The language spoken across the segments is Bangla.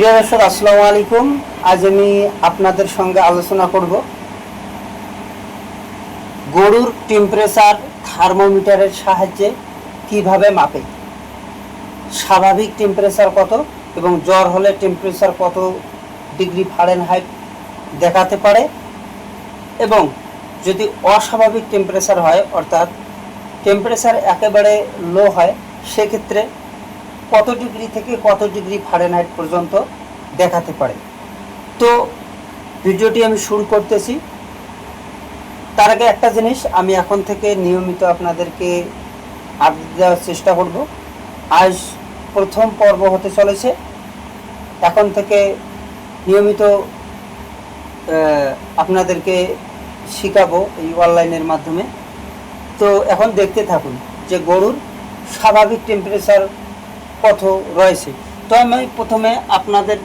প্রিয় দর্শক, আসসালামু আলাইকুম। আজ আমি আপনাদের সঙ্গে আলোচনা করব গরুর টেম্পারেচার থার্মোমিটারের সাহায্যে কীভাবে মাপে। স্বাভাবিক টেম্পারেচার কত এবং জ্বর হলে টেম্পারেচার কত ডিগ্রি ফারেনহাইট দেখাতে পারে এবং যদি অস্বাভাবিক টেম্পারেচার হয়, অর্থাৎ টেম্পারেচার একেবারে লো হয়, সেক্ষেত্রে কত ডিগ্রি থেকে কত ডিগ্রি ফারেনহাইট পর্যন্ত দেখাতে পারে। তো ভিডিওটি আমি শুরু করতেছি। তার আগে একটা জিনিস, আমি এখন থেকে নিয়মিত আপনাদেরকে আপডেট দেওয়ার চেষ্টা করব। আজ প্রথম পর্ব হতে চলেছে। এখন থেকে নিয়মিত আপনাদেরকে শেখাবো এই অনলাইনের মাধ্যমে। তো এখন দেখতে থাকুন যে গরুর স্বাভাবিক টেম্পারেচার কত রয়েছে। তো আমি প্রথমে আপনাদের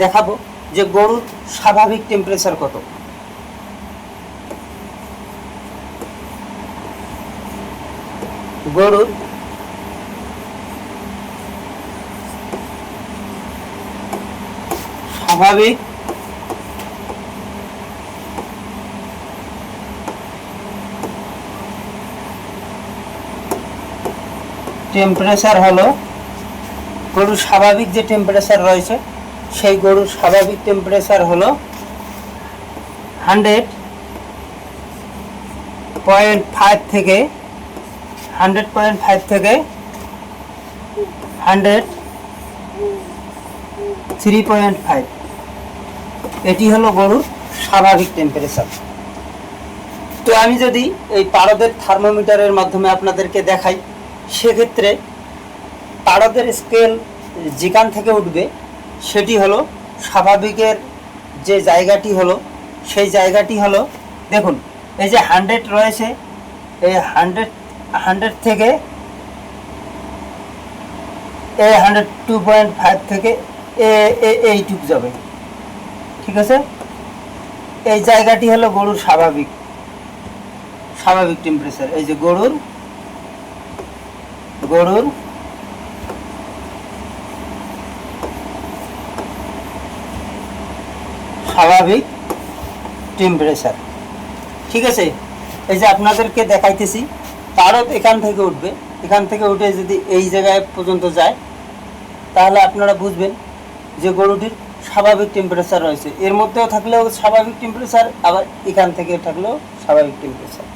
দেখাবো যে গরুর স্বাভাবিক টেম্পারেচার কত। গরুর স্বাভাবিক টেম্পারেচার হলো গরুর স্বাভাবিক যে টেম্পারেচার রয়েছে, সেই গরুর স্বাভাবিক টেম্পারেচার হলো হান্ড্রেড পয়েন্ট ফাইভ থেকে হান্ড্রেড পয়েন্ট ফাইভ থেকে হান্ড্রেড থ্রি পয়েন্ট ফাইভ এটি হলো গরুর স্বাভাবিক টেম্পারেচার তো আমি যদি এই পারদের থার্মোমিটারের মাধ্যমে আপনাদেরকে দেখাই, সেক্ষেত্রে পারদের স্কেল যেখান থেকে উঠবে, সেটি হলো স্বাভাবিকের যে জায়গাটি হলো, সেই জায়গাটি হলো, দেখুন, এই যে হান্ড্রেড রয়েছে, এই হান্ড্রেড হান্ড্রেড থেকে এ হান্ড্রেড টু পয়েন্ট ফাইভ থেকে এ, এ- এইটুক যাবে, ঠিক আছে? এই জায়গাটি হলো গরুর স্বাভাবিক স্বাভাবিক টেম্পারেচার এই যে গরুর গরুর স্বাভাবিক টেম্পারেচার ঠিক আছে? এই যে আপনাদেরকে দেখাইতেছি পারদ এখান থেকে উঠবে। এখান থেকে উঠে যদি এই জায়গায় পর্যন্ত যায়, তাহলে আপনারা বুঝবেন যে গরুটির স্বাভাবিক টেম্পারেচার রয়েছে। এর মধ্যেও থাকলেও স্বাভাবিক টেম্পারেচার আবার এখান থেকে থাকলেও স্বাভাবিক টেম্পারেচার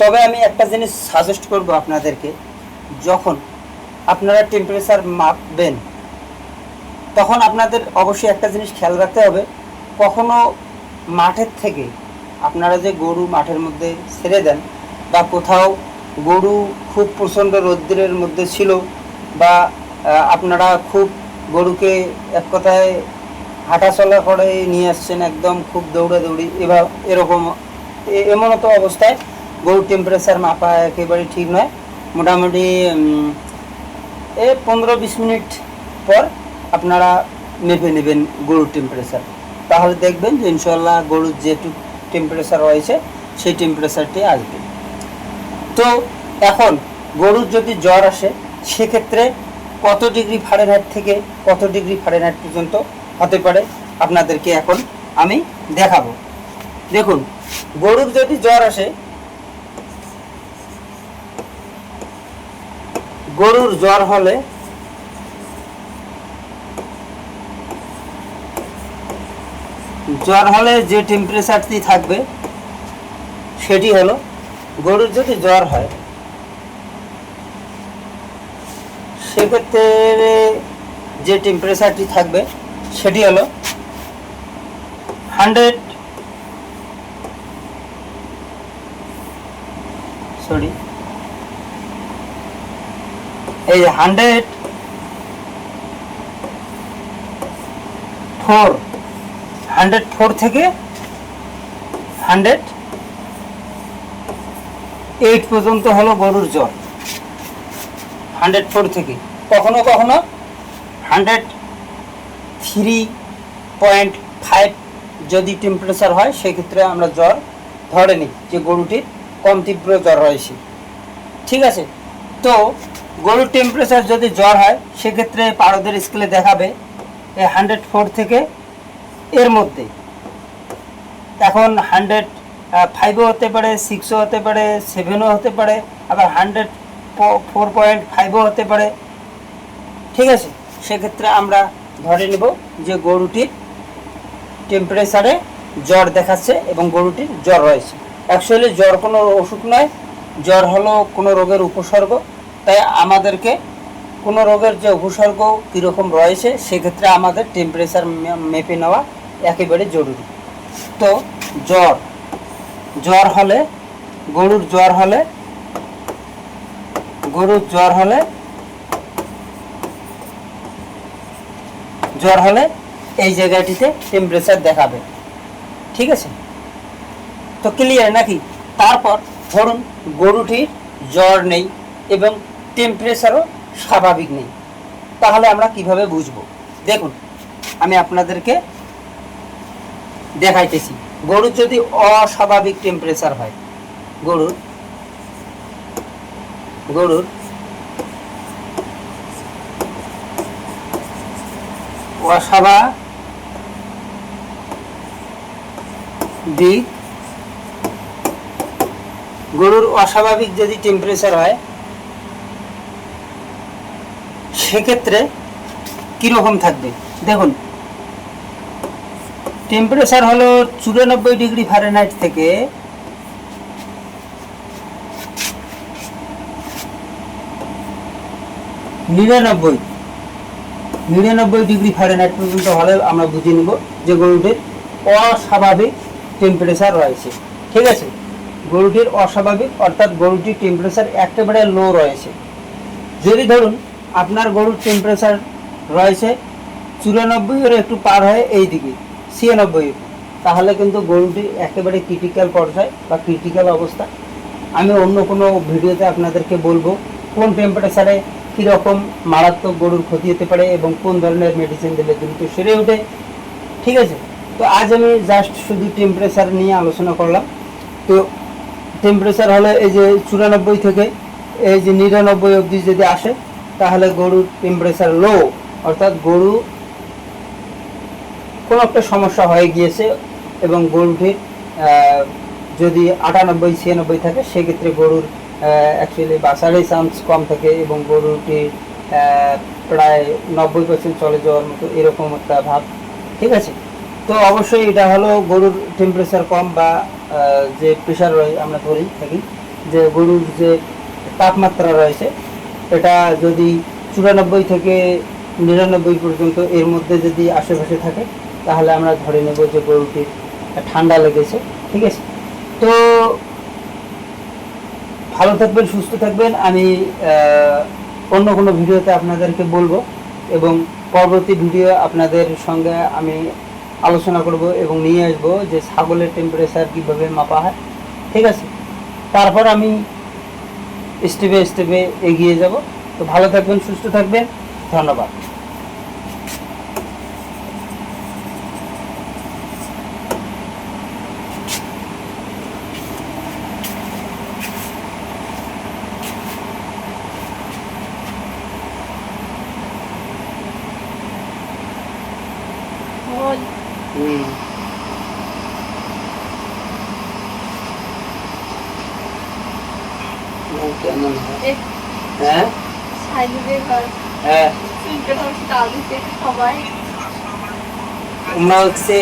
তবে আমি একটা জিনিস সাজেস্ট করব আপনাদেরকে। যখন আপনারা টেম্পারেচার মাপবেন তখন আপনাদের অবশ্যই একটা জিনিস খেয়াল রাখতে হবে, কখনো মাঠের থেকে আপনারা যে গরু মাঠের মধ্যে ছেড়ে দেন বা কোথাও গরু খুব প্রচণ্ড রৌদ্রের মধ্যে ছিল বা আপনারা খুব গরুকে এক কথায় হাঁটাচলা করে নিয়ে আসছেন একদম খুব দৌড়াদৌড়ি এবার এরকম এমন তো অবস্থায় গরুর টেম্পারেচার মাপা একেবারে ঠিক নয়। মোটামুটি এ পনেরো বিশ মিনিট পর আপনারা মেপে নেবেন গরুর টেম্পারেচার তাহলে দেখবেন যে ইনশাল্লাহ গরুর যেটুক টেম্পারেচার রয়েছে, সেই টেম্পারেচারটি আসবে। তো এখন গরুর যদি জ্বর আসে, সেক্ষেত্রে কত ডিগ্রি ফারেনহাইট থেকে কত ডিগ্রি ফারেনহাইট পর্যন্ত হতে পারে, আপনাদেরকে এখন আমি দেখাবো। দেখুন, গরুর যদি জ্বর আসে, গরুর জ্বর হলে জ্বর হলে যে টেম্পারেচারটি থাকবে, সেটি হলো গরুর যদি জ্বর হয়, সেক্ষেত্রে যে টেম্পারেচারটি থাকবে, সেটি হলো হান্ড্রেড সরি এই হান্ড্রেড ফোর হান্ড্রেড ফোর থেকে হান্ড্রেড এইট পর্যন্ত হলো গরুর জ্বর। হান্ড্রেড ফোর থেকে। কখনো কখনো হান্ড্রেড থ্রি পয়েন্ট ফাইভ যদি টেম্পারেচার হয়, সেক্ষেত্রে আমরা জ্বর ধরে নিই যে গরুটির কম তীব্র জ্বর রয়েছে। ঠিক আছে? তো গরুর টেম্পারেচার যদি জ্বর হয়, সেক্ষেত্রে পারদের স্কেলে দেখাবে হান্ড্রেড ফোর থেকে এর মধ্যে। এখন হান্ড্রেড ফাইভও হতে পারে সিক্সও হতে পারে সেভেনও হতে পারে, আবার হান্ড্রেড ফোর পয়েন্ট ফাইভও হতে পারে। ঠিক আছে? সেক্ষেত্রে আমরা ধরে নেব যে গরুটির টেম্পারেচারে জ্বর দেখাচ্ছে এবং গরুটির জ্বর রয়েছে। অ্যাকচুয়ালি জ্বর কোনো অসুখ নয়, জ্বর হলো কোনো রোগের উপসর্গ। তাই আমাদেরকে কোনো রোগের যে উপসর্গ কীরকম রয়েছে, সেক্ষেত্রে আমাদের টেম্পারেচার মেপে নেওয়া একেবারে জরুরি। তো জ্বর। জ্বর হলে, গরুর জ্বর হলে, গরুর জ্বর হলে জ্বর হলে এই জায়গাটিতে টেম্পারেচার দেখাবে। ঠিক আছে? তো ক্লিয়ার নাকি? তারপর ধরুন গরুটির জ্বর নেই এবং টেম্পারেচারও স্বাভাবিক নেই। তাহলে আমরা কীভাবে বুঝব? দেখুন, আমি আপনাদেরকে দেখাইতেছি। গরুর যদি অস্বাভাবিক টেম্পারেচার হয়, গরুর গরুর অস্বাভাবিক গরুর অস্বাভাবিক যদি টেম্পারেচার হয়, সেক্ষেত্রে কীরকম থাকবে? দেখুন টেম্পারেচার হলো চুরানব্বই ডিগ্রি ফারেনহাইট থেকে নিরানব্বই নিরানব্বই ডিগ্রি ফারেনহাইট পর্যন্ত হলে আমরা বুঝে নিব যে গরুটির অস্বাভাবিক টেম্পারেচার রয়েছে। ঠিক আছে? গরুটির অস্বাভাবিক, অর্থাৎ গরুটির টেম্পারেচার একেবারে লো রয়েছে। যদি ধরুন আপনার গরুর টেম্পারেচার রয়েছে চুরানব্বই একটু পার হয়ে এই দিকে ছিয়ানব্বই। তাহলে কিন্তু গরুটি একেবারে ক্রিটিক্যাল পর্যায়ে বা ক্রিটিক্যাল অবস্থা। আমি অন্য কোনো ভিডিওতে আপনাদেরকে বলব, কোন টেম্পারেচারে কীরকম মারাত্মক গরুর ক্ষতি হতে পারে এবং কোন ধরনের মেডিসিন দিলে দ্রুত সেরে ওঠে। ঠিক আছে? তো আজ আমি জাস্ট শুধু টেম্পারেচার নিয়ে আলোচনা করলাম। তো টেম্পারেচার হলে এই যে চুরানব্বই থেকে এই যে নিরানব্বই অবধি যদি আসে, তাহলে গরুর টেম্পারেচার লো অর্থাৎ গরু কোনো একটা সমস্যা হয়ে গিয়েছে এবং গরুটির যদি আটানব্বই, ছিয়ানব্বই থাকে, সেক্ষেত্রে গরুর অ্যাকচুয়ালি বাসারই চান্স কম থাকে এবং গরুটি প্রায় নব্বই পার্সেন্ট চলে যাওয়ার মতো এরকম একটা ভাব। ঠিক আছে? তো অবশ্যই এটা হলো গরুর টেম্পারেচার কম বা যে প্রেশার রয়ে, আমরা ধরি থাকি, যে গরুর যে তাপমাত্রা রয়েছে, এটা যদি চুরানব্বই থেকে নিরানব্বই পর্যন্ত এর মধ্যে যদি আশেপাশে থাকে তাহলে আমরা ধরে নেব যে গরুটির ঠান্ডা লেগেছে, ঠিক আছে? তো ভালো থাকবেন, সুস্থ থাকবেন। আমি অন্য কোনো ভিডিওতে আপনাদেরকে বলব এবং পরবর্তী ভিডিও আপনাদের সঙ্গে আমি আলোচনা করব এবং নিয়ে আসব যে ছাগলের টেম্পারেচার কীভাবে মাপা হয়, ঠিক আছে? তারপর আমি স্টেপে স্টেপে এগিয়ে যাব। তো ভালো থাকবেন, সুস্থ থাকবেন। ধন্যবাদ। কেমন হ্যাঁ? হ্যাঁ? তোমরা হচ্ছে